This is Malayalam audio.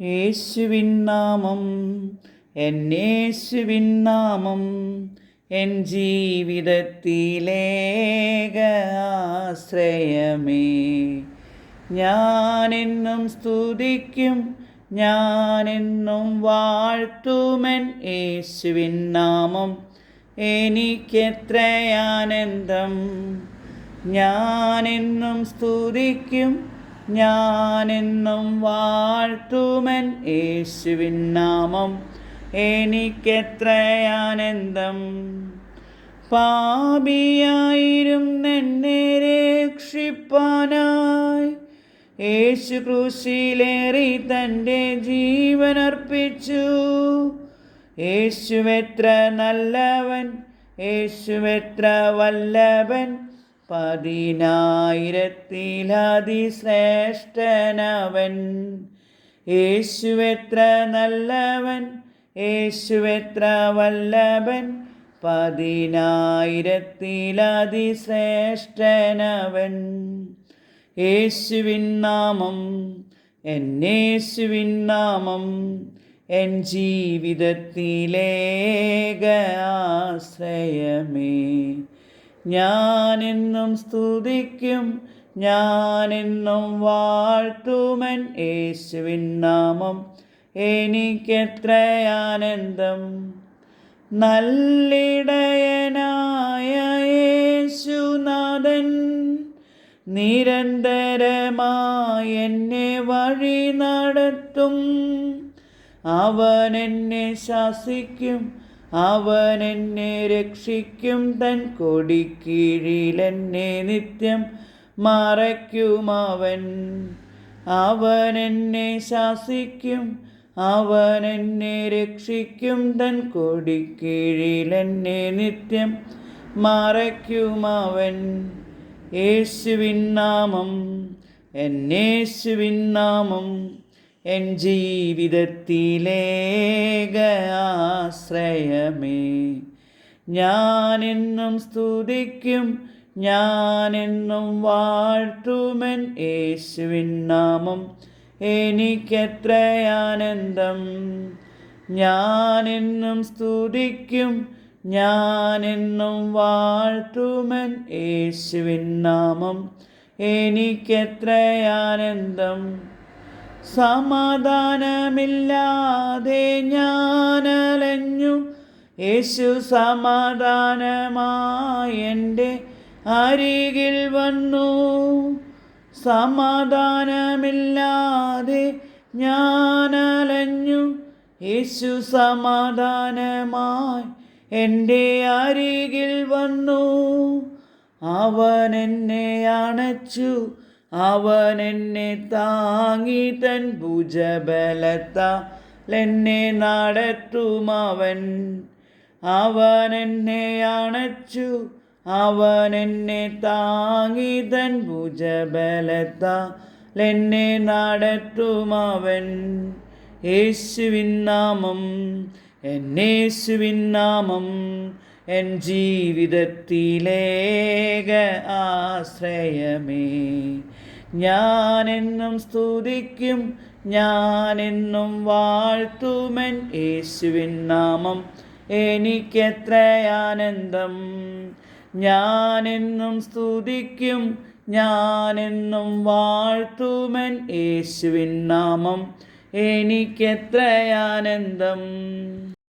യേശുവിൻ നാമം എന്നേശുവിൻ നാമം എൻ ജീവിതത്തിലേക ആശ്രയമേ. ഞാനെന്നും സ്തുതിക്കും ഞാനെന്നും വാഴ്ത്തുമൻ യേശുവിൻ നാമം എനിക്കെത്രയാനന്ദം ഞാനെന്നും സ്തുതിക്കും ഞാനെന്നും വാഴ്ത്തുമൻ യേശുവിൻ നാമം. എനിക്കെത്രയാനന്ദം പാപിയായിരുന്നെന്നെ രക്ഷിപ്പാനായി. യേശു ക്രൂശിലേറി തന്റെ ജീവനർപ്പിച്ചു. യേശുവെത്ര നല്ലവൻ യേശുവെത്ര വല്ലഭൻ പതിനായിരത്തിലതിശ്രേഷ്ഠനവൻ. യേശുവെത്ര നല്ലവൻ യേശുവെത്ര വല്ലഭൻ. പതിനായിരത്തിലതിശ്രേഷ്ഠനവൻ. യേശുവിൻ നാമം എൻ യേശുവിൻ നാമം എൻ ജീവിതത്തിലേക ആശ്രയമേ. ഞാനെന്നും സ്തുതിക്കും ഞാനെന്നും വാഴ്ത്തുമൻ യേശുവിൻ നാമം. എനിക്കെത്രയാനന്ദം നല്ലിടയനായ യേശുനാഥൻ നിരന്തരമായി എന്നെ വഴി നടത്തും. അവൻ എന്നെ ശാസിക്കും അവൻ എന്നെ രക്ഷിക്കും തൻ കൊടിക്കീഴിൽ എന്നെ നിത്യം മറയ്ക്കും അവൻ. എന്നെ ശാസിക്കും അവൻ എന്നെ രക്ഷിക്കും തൻ കൊടിക്കീഴിൽ എന്നെ നിത്യം മറയ്ക്കും അവൻ. യേശുവിൻ നാമം എന്നേശുവിൻ നാമം. എൻ ജീവിതത്തിലേക ആശ്രയമേ. ഞാനെന്നും സ്തുതിക്കും ഞാനെന്നും വാഴ്ത്തുമൻ യേശുവിൻ നാമം. എനിക്കെത്രയാനന്ദം ഞാനെന്നും സ്തുതിക്കും ഞാനെന്നും വാഴ്ത്തുമൻ യേശുവിൻ നാമം. എനിക്കെത്രയാനന്ദം സമാധാനമില്ലാതെ ഞാനലഞ്ഞു. യേശു സമാധാനമായെന്റെ അരികിൽ വന്നു. സമാധാനമില്ലാതെ ഞാനലഞ്ഞു. യേശു സമാധാനമായി എന്റെ അരികിൽ വന്നു. അവൻ എന്നെ അണച്ചു. അവൻ എന്നെ താങ്ങി തൻ ഭുജബലത്താൽ എന്നെ നടത്തും അവൻ. അവൻ എന്നെ അണച്ചു. അവൻ എന്നെ താങ്ങി തൻ ഭുജബലത്താൽ എന്നെ നടത്തും അവൻ. യേശുവിൻ നാമം എന്നേശുവിൻ നാമം. എൻ ജീവിതത്തിലേക ആശ്രയമേ. ഞാനെന്നും സ്തുതിക്കും ഞാനെന്നും വാഴ്ത്തുമൻ യേശുവിൻ നാമം. എനിക്കെത്ര ആനന്ദം ഞാനെന്നും സ്തുതിക്കും ഞാനെന്നും വാഴ്ത്തുമൻ യേശുവിൻ നാമം. എനിക്കെത്രയാനന്ദം.